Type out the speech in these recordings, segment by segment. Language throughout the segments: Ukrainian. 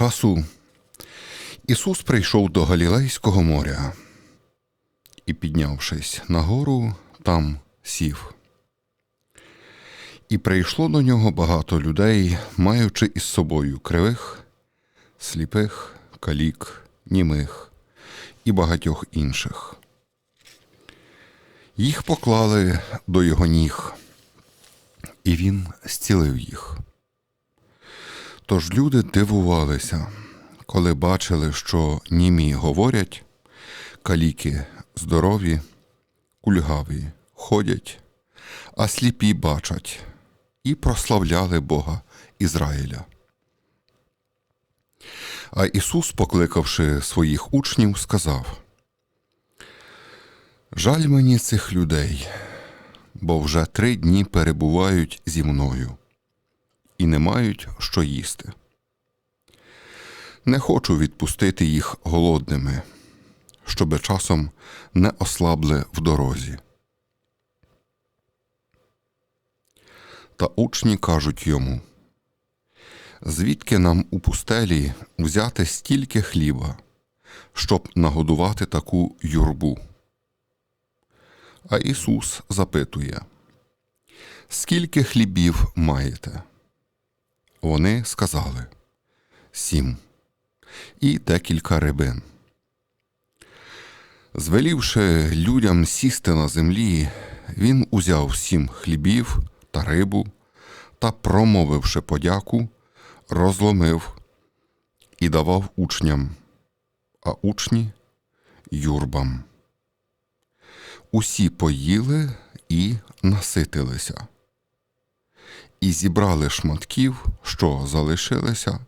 Часу Ісус прийшов до Галілейського моря і, піднявшись на гору, там сів. І прийшло до нього багато людей, маючи із собою кривих, сліпих, калік, німих і багатьох інших. Їх поклали до його ніг, і він зцілив їх. Тож люди дивувалися, коли бачили, що німі говорять, каліки здорові, кульгаві ходять, а сліпі бачать, і прославляли Бога Ізраїля. А Ісус, покликавши своїх учнів, сказав: Жаль мені цих людей, бо вже три дні перебувають зі мною і не мають що їсти. Не хочу відпустити їх голодними, щоби часом не ослабли в дорозі. Та учні кажуть йому, звідки нам у пустелі взяти стільки хліба, щоб нагодувати таку юрбу? А Ісус запитує, скільки хлібів маєте? Вони сказали сім і декілька рибин. Звелівши людям сісти на землі, він узяв сім хлібів та рибу та, промовивши подяку, розломив і давав учням, а учні юрбам. Усі поїли і наситилися і зібрали шматків, що залишилися,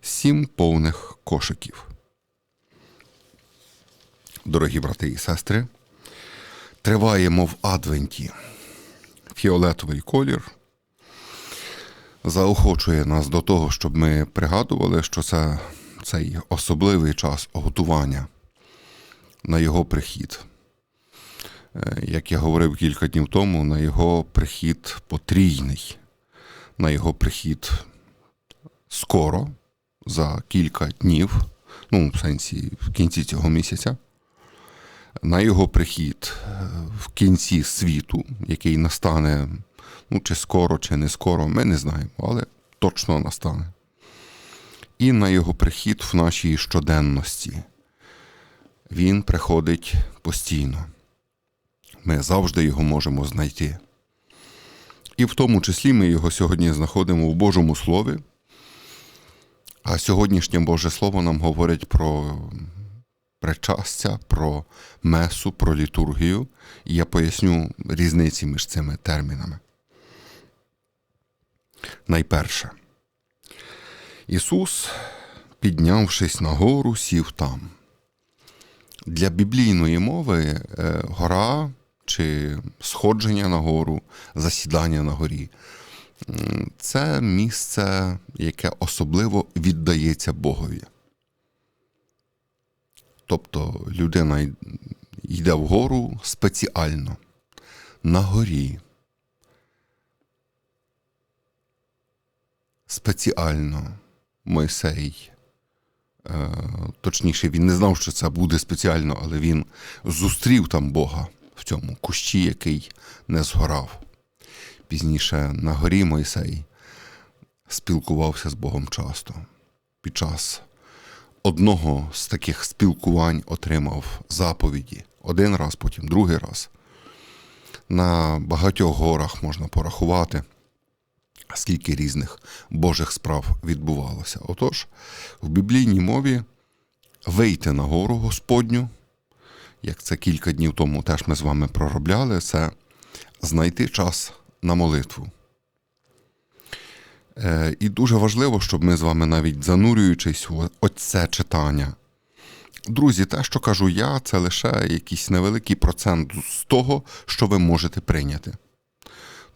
сім повних кошиків. Дорогі брати і сестри, триваємо в Адвенті. Фіолетовий колір заохочує нас до того, щоб ми пригадували, що це цей особливий час готування на його прихід. Е, як я говорив кілька днів тому, на його прихід потрійний на його прихід скоро, за кілька днів, ну, в сенсі в кінці цього місяця, на його прихід е, в кінці світу, який настане, ну, чи скоро, чи не скоро, ми не знаємо, але точно настане. І на його прихід в нашій щоденності. Він приходить постійно. Ми завжди його можемо знайти. І в тому числі ми його сьогодні знаходимо в Божому Слові. А сьогоднішнє Боже Слово нам говорить про причастя, про месу, про літургію. І я поясню різниці між цими термінами. Найперше, Ісус, піднявшись на гору, сів там. Для біблійної мови е, гора чи сходження на гору, засідання на горі. Це місце, яке особливо віддається Богові. Тобто людина йде вгору спеціально, на горі. Спеціально Мойсей, е, точніше, він не знав, що це буде спеціально, але він зустрів там Бога в цьому кущі, який не згорав. Пізніше на горі Мойсей спілкувався з Богом часто. Під час одного з таких спілкувань отримав заповіді один раз, потім другий раз. На багатьох горах можна порахувати, скільки різних Божих справ відбувалося. Отож, в біблійній мові вийти на гору Господню як це кілька днів тому теж ми з вами проробляли, це знайти час на молитву. Е, і дуже важливо, щоб ми з вами навіть занурюючись в оце читання. Друзі, те, що кажу я, це лише якийсь невеликий процент з того, що ви можете прийняти.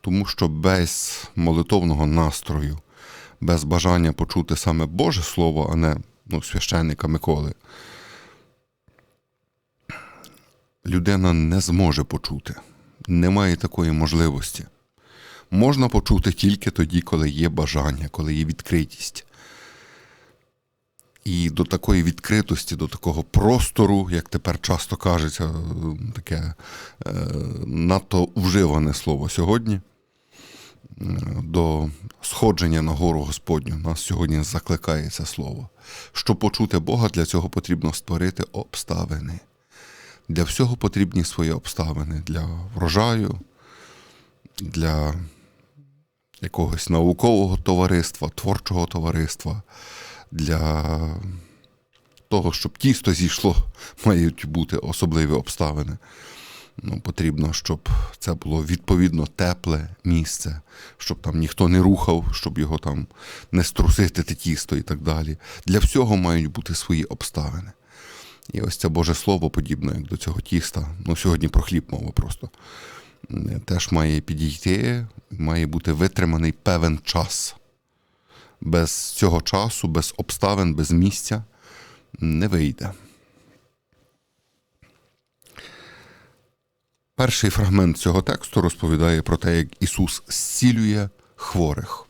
Тому що без молитовного настрою, без бажання почути саме Боже Слово, а не ну, священника Миколи, людина не зможе почути. Немає такої можливості. Можна почути тільки тоді, коли є бажання, коли є відкритість. І до такої відкритості, до такого простору, як тепер часто кажеться, таке е, надто вживане слово сьогодні, е, до сходження на гору Господню нас сьогодні закликає це слово. Щоб почути Бога, для цього потрібно створити обставини. Для всього потрібні свої обставини для врожаю, для якогось наукового товариства, творчого товариства, для того, щоб тісто зійшло, мають бути особливі обставини. Ну, Потрібно, щоб це було відповідно тепле місце, щоб там ніхто не рухав, щоб його там не струсити тісто і так далі. Для всього мають бути свої обставини. І ось це Боже Слово, подібне як до цього тіста. Ну, сьогодні про хліб мова просто. Теж має підійти, має бути витриманий певен час. Без цього часу, без обставин, без місця не вийде. Перший фрагмент цього тексту розповідає про те, як Ісус зцілює хворих.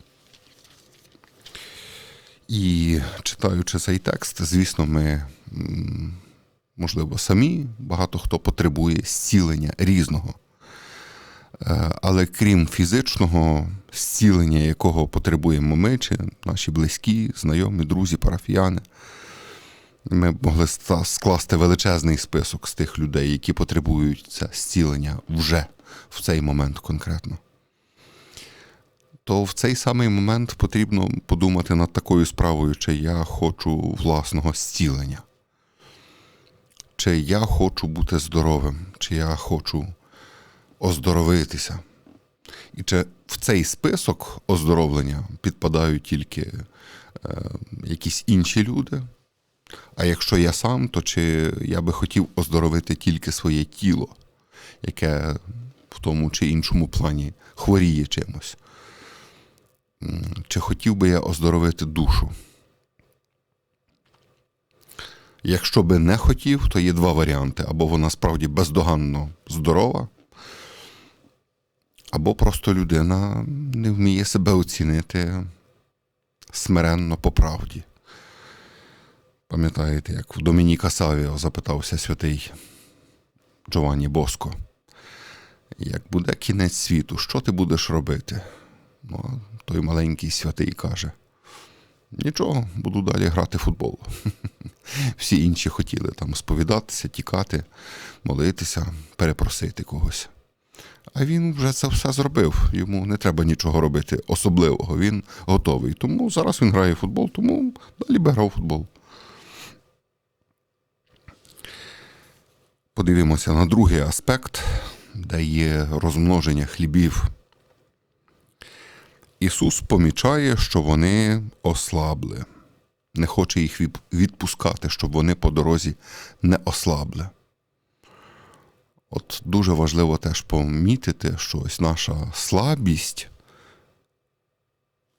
І читаючи цей текст, звісно, ми, можливо, самі багато хто потребує зцілення різного. Е, Але крім фізичного зцілення, якого потребуємо ми, чи наші близькі, знайомі, друзі, парафіяни, ми могли скласти величезний список з тих людей, які потребують це зцілення вже в цей момент конкретно. То в цей самий момент потрібно подумати над такою справою, чи я хочу власного зцілення, чи я хочу бути здоровим, чи я хочу оздоровитися. І чи в цей список оздоровлення підпадають тільки е, якісь інші люди? А якщо я сам, то чи я би хотів оздоровити тільки своє тіло, яке в тому чи іншому плані хворіє чимось? Чи хотів би я оздоровити душу? Якщо би не хотів, то є два варіанти: або вона справді бездоганно здорова, або просто людина не вміє себе оцінити смиренно по правді. Пам'ятаєте, як в Домініка Савіо запитався святий Джованні Боско, як буде кінець світу, що ти будеш робити? Ну, той маленький святий каже: Нічого, буду далі грати в футбол. Всі інші хотіли там сповідатися, тікати, молитися, перепросити когось. А він вже це все зробив. Йому не треба нічого робити особливого. Він готовий. Тому зараз він грає в футбол, тому далі би грав у футбол. Подивимося на другий аспект, де є розмноження хлібів. Ісус помічає, що вони ослабли, не хоче їх відпускати, щоб вони по дорозі не ослабли. От дуже важливо теж помітити, що ось наша слабість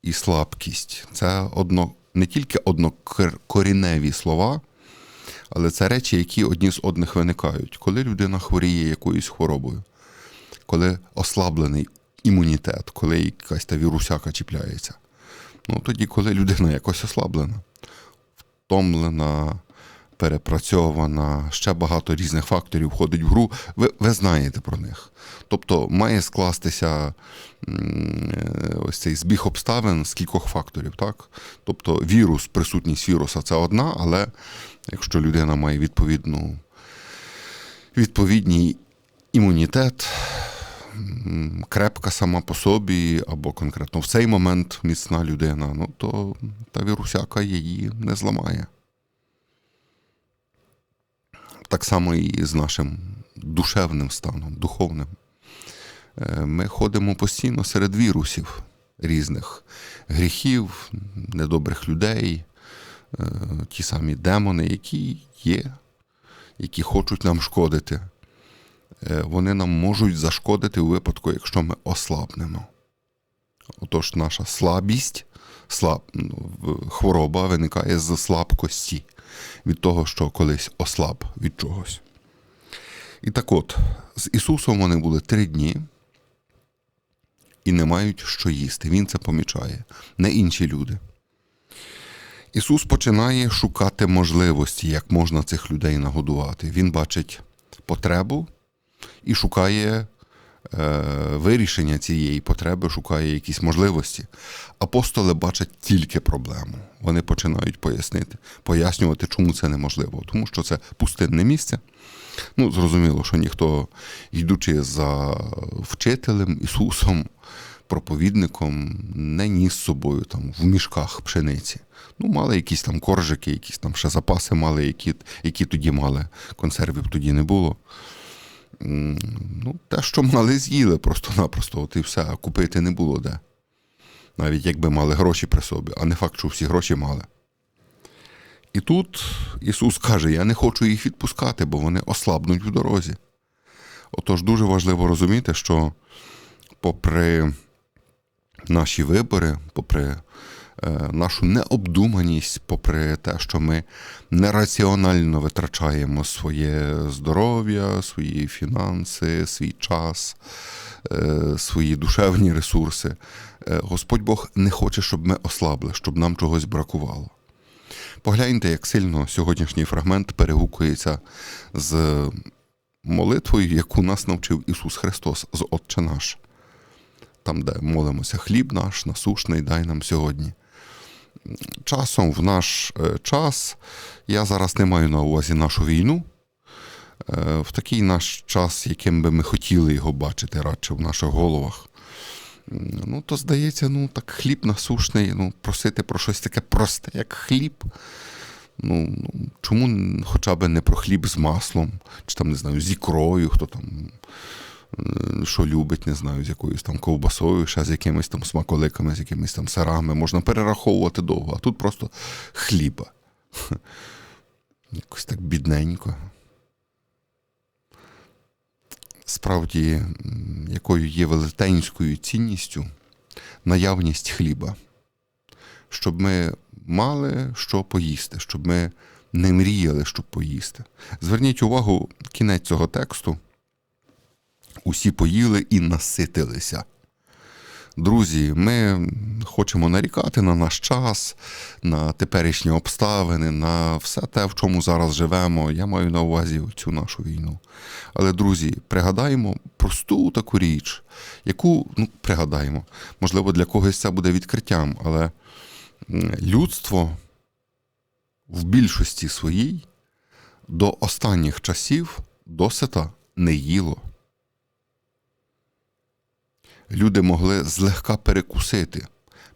і слабкість це одно, не тільки однокоріневі слова, але це речі, які одні з одних виникають. Коли людина хворіє якоюсь хворобою, коли ослаблений імунітет, коли якась та вірусяка чіпляється. Ну тоді, коли людина якось ослаблена, втомлена, перепрацьована, ще багато різних факторів входить в гру, ви, ви знаєте про них. Тобто має скластися ось цей збіг обставин з кількох факторів. Так? Тобто вірус, присутність віруса це одна, але якщо людина має відповідну, відповідний імунітет, крепка сама по собі, або конкретно в цей момент міцна людина, ну то та вірусяка її не зламає. Так само і з нашим душевним станом, духовним. Е, Ми ходимо постійно серед вірусів різних гріхів, недобрих людей, е, ті самі демони, які є, які хочуть нам шкодити. Е, Вони нам можуть зашкодити у випадку, якщо ми ослабнемо. Отож, наша слабість, слаб, ну, хвороба виникає з слабкості від того, що колись ослаб від чогось. І так от, з Ісусом вони були три дні і не мають що їсти. Він це помічає, не інші люди. Ісус починає шукати можливості, як можна цих людей нагодувати. Він бачить потребу і шукає е, вирішення цієї потреби, шукає якісь можливості. Апостоли бачать тільки проблему. Вони починають пояснити, пояснювати, чому це неможливо. Тому що це пустинне місце. Ну, зрозуміло, що ніхто, йдучи за вчителем Ісусом, проповідником, не ніс з собою там в мішках пшениці. Ну, мали якісь там коржики, якісь там ще запаси мали, які, які тоді мали. Консервів тоді не було. Ну, те, що мали, з'їли просто-напросто, от і все, а купити не було де. Навіть якби мали гроші при собі, а не факт, що всі гроші мали. І тут Ісус каже: Я не хочу їх відпускати, бо вони ослабнуть в дорозі. Отож, дуже важливо розуміти, що попри наші вибори, попри нашу необдуманість, попри те, що ми нераціонально витрачаємо своє здоров'я, свої фінанси, свій час, е, свої душевні ресурси, е, Господь Бог не хоче, щоб ми ослабли, щоб нам чогось бракувало. Погляньте, як сильно сьогоднішній фрагмент перегукується з молитвою, яку нас навчив Ісус Христос з Отче наш. Там, де молимося, хліб наш насушний, дай нам сьогодні. Часом в наш е, час, я зараз не маю на увазі нашу війну, е, в такий наш час, яким би ми хотіли його бачити радше в наших головах. Ну, то здається, ну так хліб насушний, ну, просити про щось таке просте, як хліб. Ну, ну чому хоча б не про хліб з маслом, чи там, не знаю, з ікрою, хто там що любить, не знаю, з якоюсь там ковбасою, ще з якимись там смаколиками, з якимись там сирами. Можна перераховувати довго, а тут просто хліба. Якось так бідненько. Справді, якою є велетенською цінністю наявність хліба, щоб ми мали що поїсти, щоб ми не мріяли, щоб поїсти. Зверніть увагу, кінець цього тексту. Усі поїли і наситилися. Друзі, ми хочемо нарікати на наш час, на теперішні обставини, на все те, в чому зараз живемо. Я маю на увазі цю нашу війну. Але, друзі, пригадаємо просту таку річ, яку ну, пригадаємо. Можливо, для когось це буде відкриттям, але людство в більшості своїй до останніх часів досита не їло. Люди могли злегка перекусити,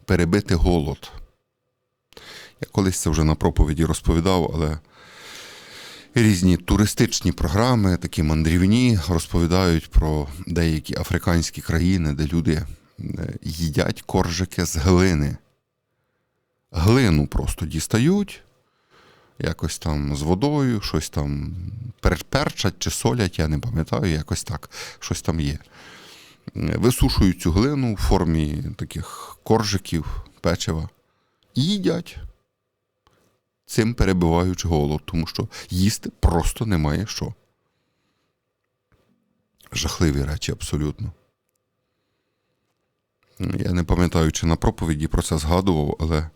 перебити голод. Я колись це вже на проповіді розповідав, але різні туристичні програми, такі мандрівні, розповідають про деякі африканські країни, де люди е, їдять коржики з глини. Глину просто дістають, якось там з водою, щось там пер- перчать чи солять, я не пам'ятаю, якось так, щось там є. Висушують цю глину в формі таких коржиків, печива і їдять, цим перебиваючи голод, тому що їсти просто немає що. Жахливі речі абсолютно. Я не пам'ятаю, чи на проповіді про це згадував, але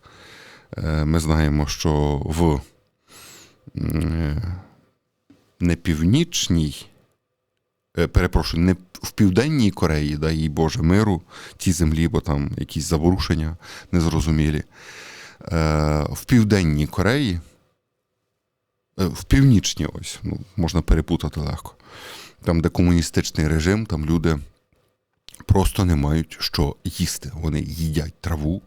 е, ми знаємо, що в е, не північній, е, перепрошую, не в південній Кореї, дай їй Боже миру, тій землі, бо там якісь заворушення незрозумілі. Е, В південній Кореї, е, в північній ось, ну, можна перепутати легко. Там, де комуністичний режим, там люди просто не мають що їсти. Вони їдять траву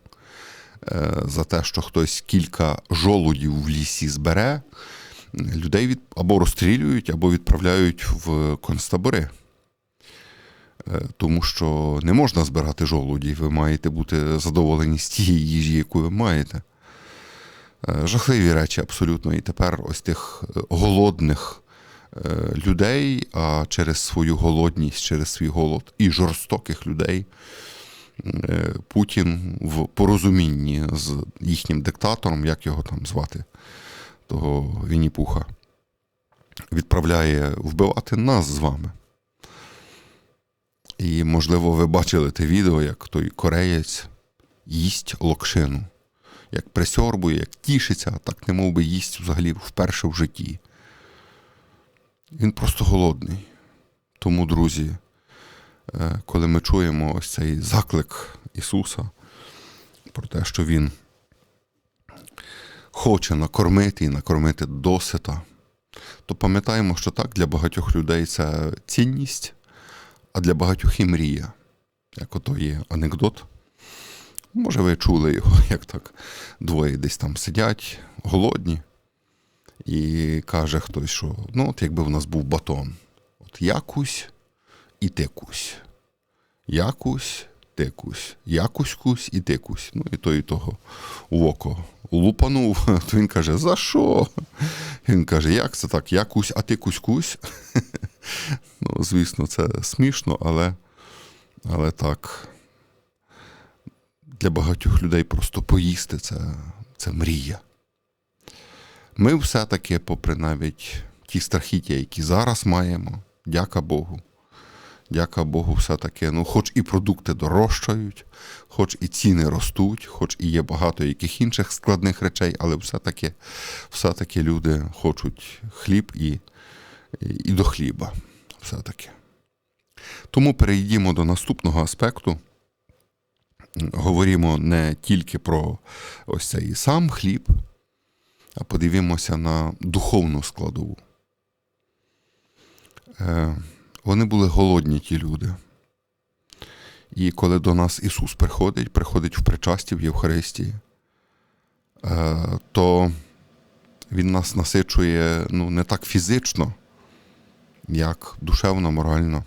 е, за те, що хтось кілька жолудів в лісі збере, людей від, або розстрілюють, або відправляють в концтабори. Е, Тому що не можна збирати жолуді, ви маєте бути задоволені з тієї їжі, яку ви маєте. Е, Жахливі речі абсолютно. І тепер ось тих е, голодних людей, а через свою голодність, через свій голод і жорстоких людей Путін в порозумінні з їхнім диктатором, як його там звати, того Вінні-Пуха, відправляє вбивати нас з вами. І, можливо, ви бачили те відео, як той кореєць їсть локшину. як присьорбує, як тішиться, так не мов би їсть взагалі вперше в житті. Він просто голодний. Тому, друзі, е, коли ми чуємо ось цей заклик Ісуса про те, що Він хоче накормити і накормити досита, то пам'ятаємо, що так, для багатьох людей це цінність, а для багатьох і мрія. Як ото є анекдот. Може, ви чули його, як так двоє десь там сидять, голодні, і каже хтось, що ну, от якби в нас був батон. От якусь і тикусь. Якусь, тикусь, якусь кусь і тикусь. Ну, і то, і того в око лупанув. То він каже, за що? Він каже, як це так? Якусь, а ти кусь-кусь? Ну, звісно, це смішно, але, але так. Для багатьох людей просто поїсти це, це мрія. Ми все-таки, попри навіть ті страхіття, які зараз маємо, дяка Богу. Дяка Богу, все-таки, ну, хоч і продукти дорожчають, хоч і ціни ростуть, хоч і є багато яких інших складних речей, але все-таки, все-таки люди хочуть хліб і, і до хліба. Все-таки. Тому перейдімо до наступного аспекту. Говоримо не тільки про ось цей сам хліб, а подивімося на духовну складову. Вони були голодні, ті люди. І коли до нас Ісус приходить, приходить в причасті в Євхаристії, е, то Він нас насичує ну, не так фізично, як душевно, морально.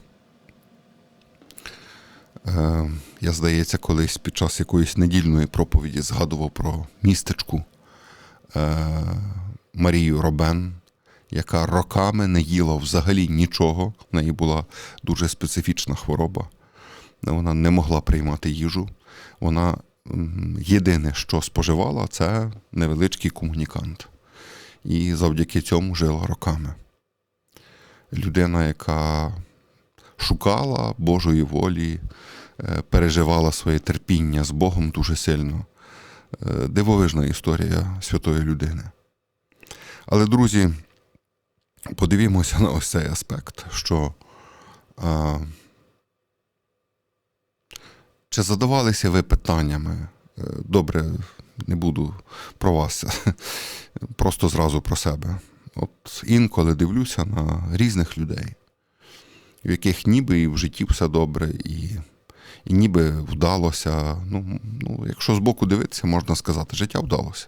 Е, Я, здається, колись під час якоїсь недільної проповіді згадував про містечку е, Марію Робен, яка роками не їла взагалі нічого. В неї була дуже специфічна хвороба. Вона не могла приймати їжу. Вона єдине, що споживала, це невеличкий комунікант. І завдяки цьому жила роками. Людина, яка шукала Божої волі, е, переживала своє терпіння з Богом дуже сильно. Е, Дивовижна історія святої людини. Але, друзі, подивімося на ось цей аспект, що а, чи задавалися ви питаннями? Е, Добре, не буду про вас, просто зразу про себе. От інколи дивлюся на різних людей, в яких ніби і в житті все добре, і, і ніби вдалося. Ну, ну, якщо збоку дивитися, можна сказати, життя вдалося.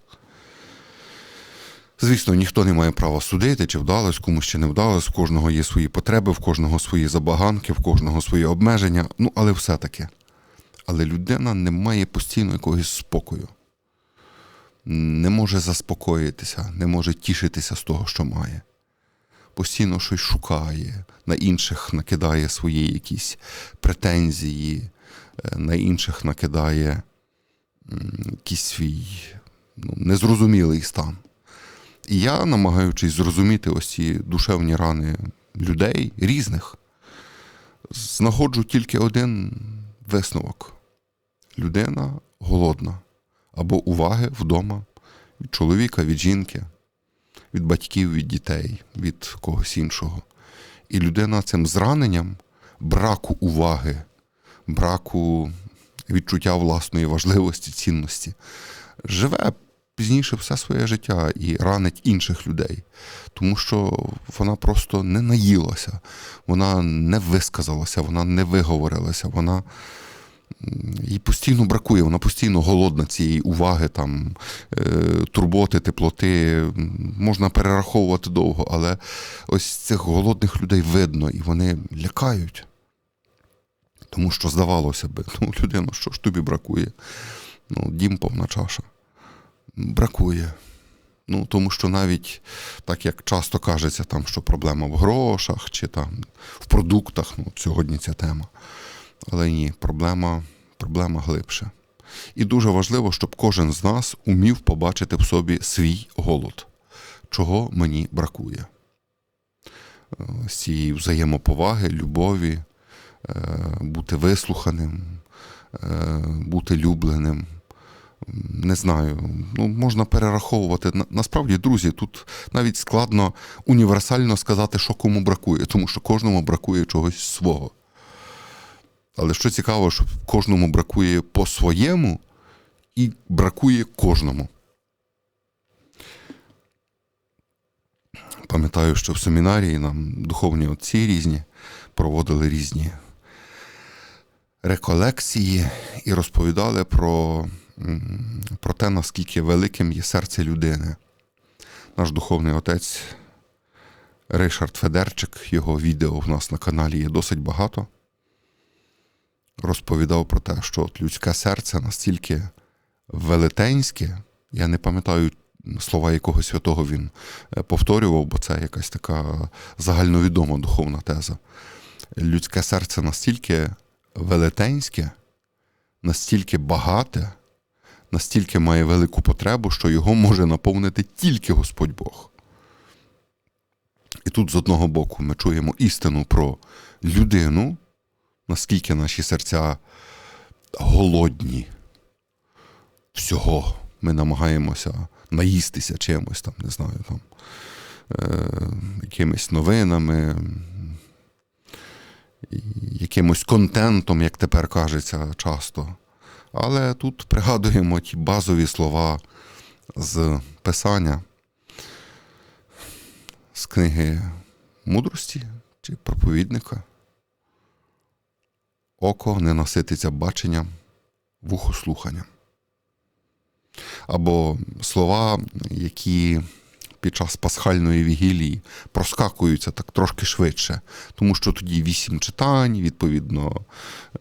Звісно, ніхто не має права судити, чи вдалось, комусь чи не вдалось, в кожного є свої потреби, в кожного свої забаганки, в кожного свої обмеження. Ну, але все-таки. Але людина не має постійно якогось спокою, не може заспокоїтися, не може тішитися з того, що має. Постійно щось шукає, на інших накидає свої якісь претензії, е, на інших накидає якийсь свій ну, незрозумілий стан. І я, намагаючись зрозуміти ось ці душевні рани людей різних, знаходжу тільки один висновок: людина голодна або уваги вдома від чоловіка, від жінки, від батьків, від дітей, від когось іншого. І людина цим зраненням браку уваги, браку відчуття власної важливості, цінності живе пізніше все своє життя і ранить інших людей, тому що вона просто не наїлася, вона не висказалася, вона не виговорилася, вона їй постійно бракує, вона постійно голодна цієї уваги, там, е, турботи, теплоти. Можна перераховувати довго, але ось цих голодних людей видно, і вони лякають. Тому що здавалося би, ну, людина, що ж тобі бракує? Ну, дім повна чаша бракує. Ну, тому що навіть так як часто кажеться, там, що проблема в грошах чи там в продуктах, ну, сьогодні ця тема. Але ні, проблема, проблема глибше. І дуже важливо, щоб кожен з нас умів побачити в собі свій голод, чого мені бракує. Е, З цієї взаємоповаги, любові, е, бути вислуханим, е, бути любленим, не знаю, ну, можна перераховувати. Насправді, друзі, тут навіть складно універсально сказати, що кому бракує, тому що кожному бракує чогось свого. Але що цікаво, що кожному бракує по-своєму і бракує кожному. Пам'ятаю, що в семінарії нам духовні отці різні проводили різні реколекції і розповідали про, про те, наскільки великим є серце людини. Наш духовний отець Ришард Федерчик, його відео в нас на каналі є досить багато. Розповідав про те, що от людське серце настільки велетенське, я не пам'ятаю слова якого святого він е, повторював, бо це якась така загальновідома духовна теза. Людське серце настільки велетенське, настільки багате, настільки має велику потребу, що його може наповнити тільки Господь Бог. І тут з одного боку ми чуємо істину про людину, наскільки наші серця голодні всього. Ми намагаємося наїстися чимось, там, не знаю, там, е, якимись новинами, якимось контентом, як тепер кажеться часто. Але тут пригадуємо ті базові слова з Писання, з книги мудрості чи проповідника. Око не насититься баченням, вухо слуханням. Або слова, які під час пасхальної вігілії проскакуються так трошки швидше, тому що тоді вісім читань, відповідно,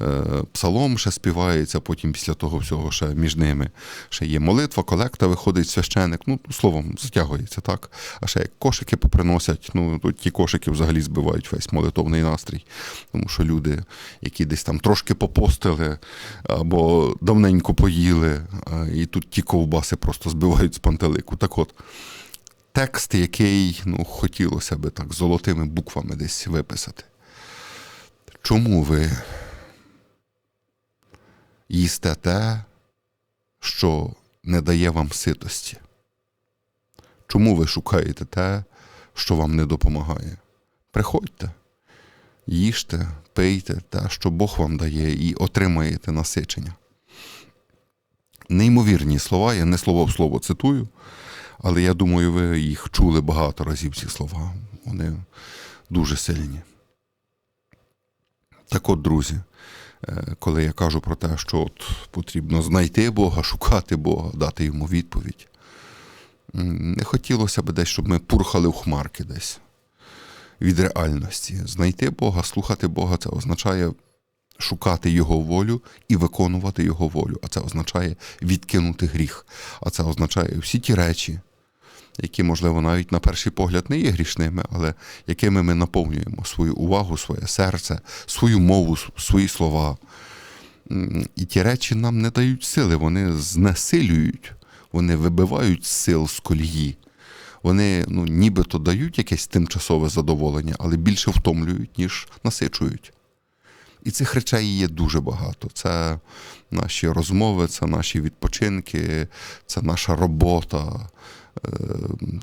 е, псалом ще співається, потім після того всього ще між ними ще є молитва, колекта, виходить священик, ну, словом, затягується, так? А ще як кошики поприносять, ну, то ті кошики взагалі збивають весь молитовний настрій, тому що люди, які десь там трошки попостили або давненько поїли, і тут ті ковбаси просто збивають з пантелику. Так от, текст, який ну, хотілося би так золотими буквами десь виписати. Чому ви їсте те, що не дає вам ситості? Чому ви шукаєте те, що вам не допомагає? Приходьте, їжте, пийте те, що Бог вам дає, і отримаєте насичення. Неймовірні слова, я не слово в слово цитую, але я думаю, ви їх чули багато разів, ці слова. Вони дуже сильні. Так от, друзі, е, коли я кажу про те, що от потрібно знайти Бога, шукати Бога, дати йому відповідь, не хотілося б десь, щоб ми пурхали в хмарки десь від реальності. Знайти Бога, слухати Бога це означає шукати Його волю і виконувати Його волю. А це означає відкинути гріх. А це означає всі ті речі, які, можливо, навіть на перший погляд не є грішними, але якими ми наповнюємо свою увагу, своє серце, свою мову, свої слова. І ті речі нам не дають сили, вони знесилюють, вони вибивають сил з колії. Вони ну, нібито дають якесь тимчасове задоволення, але більше втомлюють, ніж насичують. І цих речей є дуже багато. Це наші розмови, це наші відпочинки, це наша робота,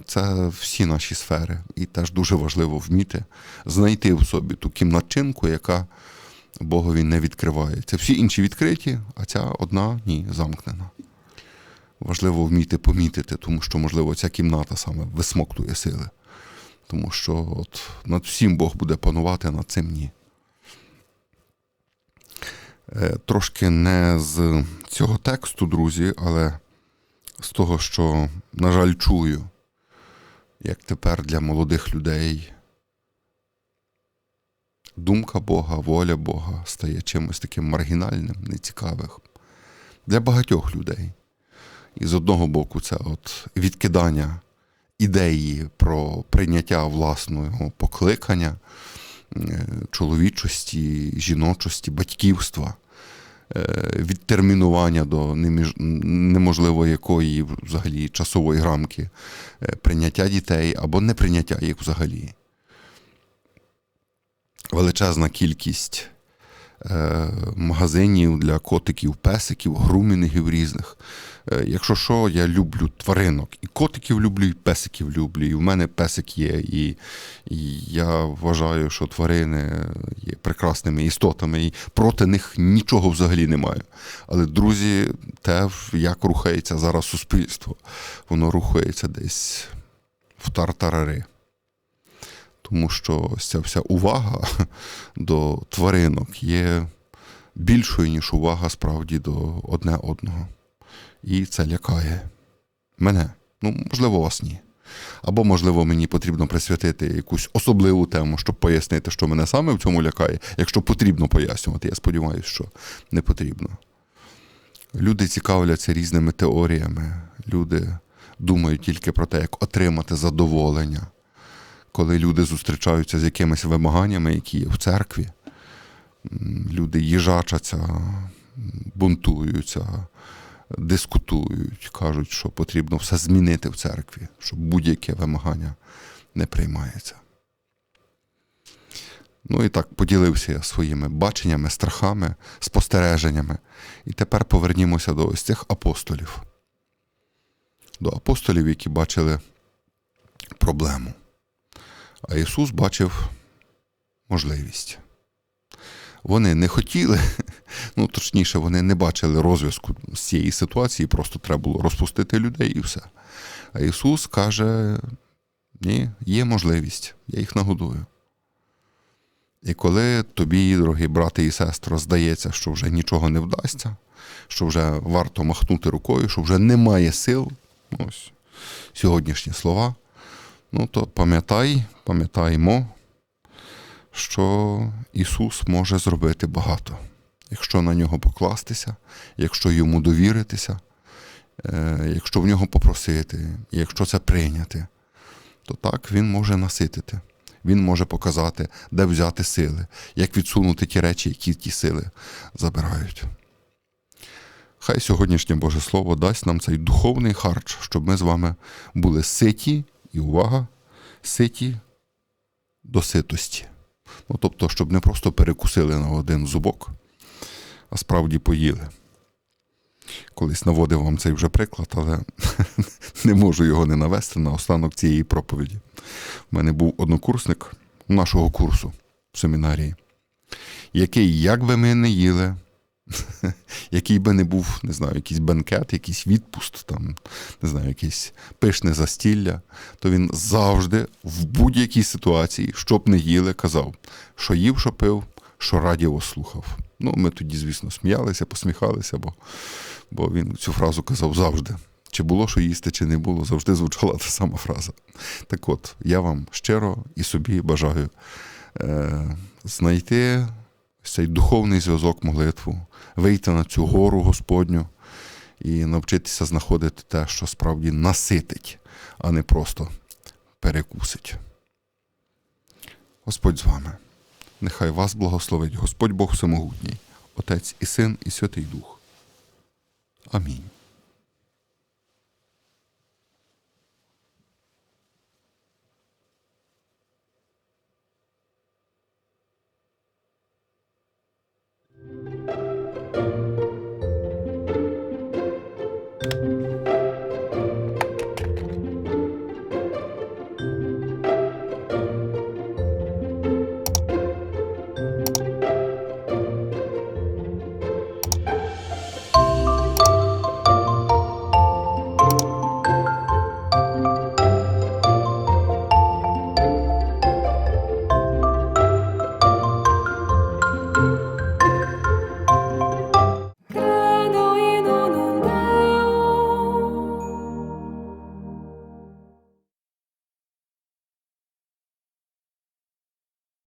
це всі наші сфери. І теж дуже важливо вміти знайти в собі ту кімнатчинку, яка Богові не відкривається. Всі інші відкриті, а ця одна ні, замкнена. Важливо вміти помітити, тому що, можливо, ця кімната саме висмоктує сили. Тому що от над всім Бог буде панувати, а над цим ні. Е, Трошки не з цього тексту, друзі, але з того, що, на жаль, чую, як тепер для молодих людей думка Бога, воля Бога стає чимось таким маргінальним, нецікавим для багатьох людей. І з одного боку, це от відкидання ідеї про прийняття власного покликання, е, чоловічості, жіночості, батьківства, відтермінування до неможливо якої взагалі часової рамки е, прийняття дітей або неприйняття їх взагалі. Величезна кількість е, магазинів для котиків, песиків, грумінгів різних. Е, Якщо що, я люблю тваринок. І котиків люблю, і песиків люблю. І в мене песик є. І, і я вважаю, що тварини є прекрасними істотами, і проти них нічого взагалі немає. Але, друзі, те, як рухається зараз суспільство, воно рухається десь в тартарари. Тому що ця вся увага до тваринок є більшою, ніж увага справді до одне одного. І це лякає мене. Ну, можливо, вас ні. Або, можливо, мені потрібно присвятити якусь особливу тему, щоб пояснити, що мене саме в цьому лякає, якщо потрібно пояснювати. Я сподіваюся, що не потрібно. Люди цікавляться різними теоріями, люди думають тільки про те, як отримати задоволення. Коли люди зустрічаються з якимись вимаганнями, які є в церкві, люди їжачаться, бунтуються, дискутують, кажуть, що потрібно все змінити в церкві, щоб будь-яке вимагання не приймається. Ну і так поділився я своїми баченнями, страхами, спостереженнями. І тепер повернімося до ось цих апостолів. До апостолів, які бачили проблему. А Ісус бачив можливість. Вони не хотіли, ну точніше, вони не бачили розв'язку з цієї ситуації, просто треба було розпустити людей і все. А Ісус каже: ні, є можливість, я їх нагодую. І коли тобі, дорогі брати і сестри, здається, що вже нічого не вдасться, що вже варто махнути рукою, що вже немає сил, ось сьогоднішні слова, ну то пам'ятай, пам'ятаймо, що Ісус може зробити багато, якщо на нього покластися, якщо йому довіритися, е, якщо в нього попросити, якщо це прийняти, то так Він може наситити. Він може показати, де взяти сили, як відсунути ті речі, які ті сили забирають. Хай сьогоднішнє Боже Слово дасть нам цей духовний харч, щоб ми з вами були ситі і увага, ситі до ситості. Ну, тобто, щоб не просто перекусили на один зубок, а справді поїли. Колись наводив вам цей вже приклад, але не можу його не навести на останок цієї проповіді. У мене був однокурсник нашого курсу в семінарії, який, як би ми не їли, який би не був, не знаю, якийсь бенкет, якийсь відпуст, там, не знаю, якесь пишне застілля, то він завжди в будь-якій ситуації, щоб не їли, казав, що їв, що пив, що радіо слухав. Ну, ми тоді, звісно, сміялися, посміхалися, бо, бо він цю фразу казав завжди. Чи було що їсти, чи не було, завжди звучала та сама фраза. Так от, я вам щиро і собі бажаю е, знайти цей духовний зв'язок, молитву, вийти на цю гору Господню і навчитися знаходити те, що справді наситить, а не просто перекусить. Господь з вами. Нехай вас благословить Господь Бог Всемогутній, Отець і Син, і Святий Дух. Амінь.